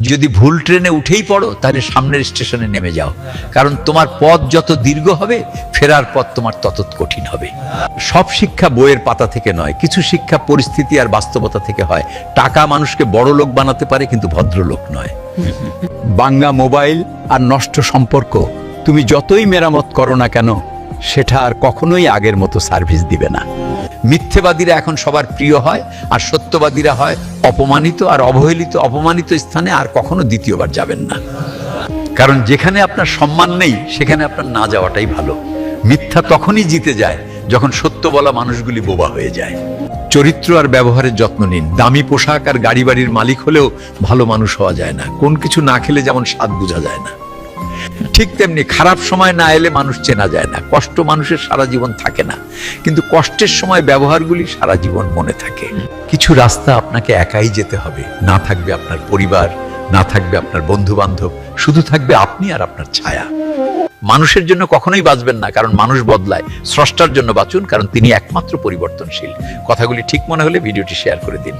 যদি ভুল ট্রেনে উঠেই পড়ো, তাহলে সামনের স্টেশনে নেমে যাও। কারণ তোমার পথ যত দীর্ঘ হবে, ফেরার পথ তোমার তত কঠিন হবে। সব শিক্ষা বইয়ের পাতা থেকে নয়, কিছু শিক্ষা পরিস্থিতি আর বাস্তবতা থেকে হয়। টাকা মানুষকে বড় লোক বানাতে পারে, কিন্তু ভদ্রলোক নয়। বাঙ্গা মোবাইল আর নষ্ট সম্পর্ক, তুমি যতই মেরামত করো না কেন, সেটা আর কখনোই আগের মতো সার্ভিস দিবে না। মিথ্যেবাদীরা এখন সবার প্রিয় হয়, আর সত্যবাদীরা হয় অপমানিত, আর অবহেলিত, অপমানিত স্থানে আর কখনো দ্বিতীয়বার যাবেন না। কারণ যেখানে আপনার সম্মান নেই, সেখানে আপনার না যাওয়াটাই ভালো। মিথ্যা তখনই জিতে যায় যখন সত্য বলা মানুষগুলি বোবা হয়ে যায়। চরিত্র আর ব্যবহারের যত্ন নিন। দামি পোশাক আর গাড়ি বাড়ির মালিক হলেও ভালো মানুষ হওয়া যায় না। কোন কিছু না খেলে যেমন স্বাদ বোঝা যায় না। ঠিক তেমনি খারাপ সময় না এলে মানুষ চেনা যায় না। কষ্ট মানুষের সারা জীবন থাকে না। কিন্তু কষ্টের সময় ব্যবহারগুলি সারা জীবন মনে থাকে। কিছু রাস্তা আপনাকে একাই যেতে হবে। না থাকবে আপনার পরিবার, না থাকবে আপনার বন্ধু বান্ধব শুধু থাকবে আপনি আর আপনার ছায়া। মানুষের জন্য কখনোই বাঁচবেন না, কারণ মানুষ বদলায়। স্রষ্টার জন্য বাঁচুন, কারণ তিনি একমাত্র পরিবর্তনশীল। কথাগুলি ঠিক মনে হলে ভিডিওটি শেয়ার করে দিন।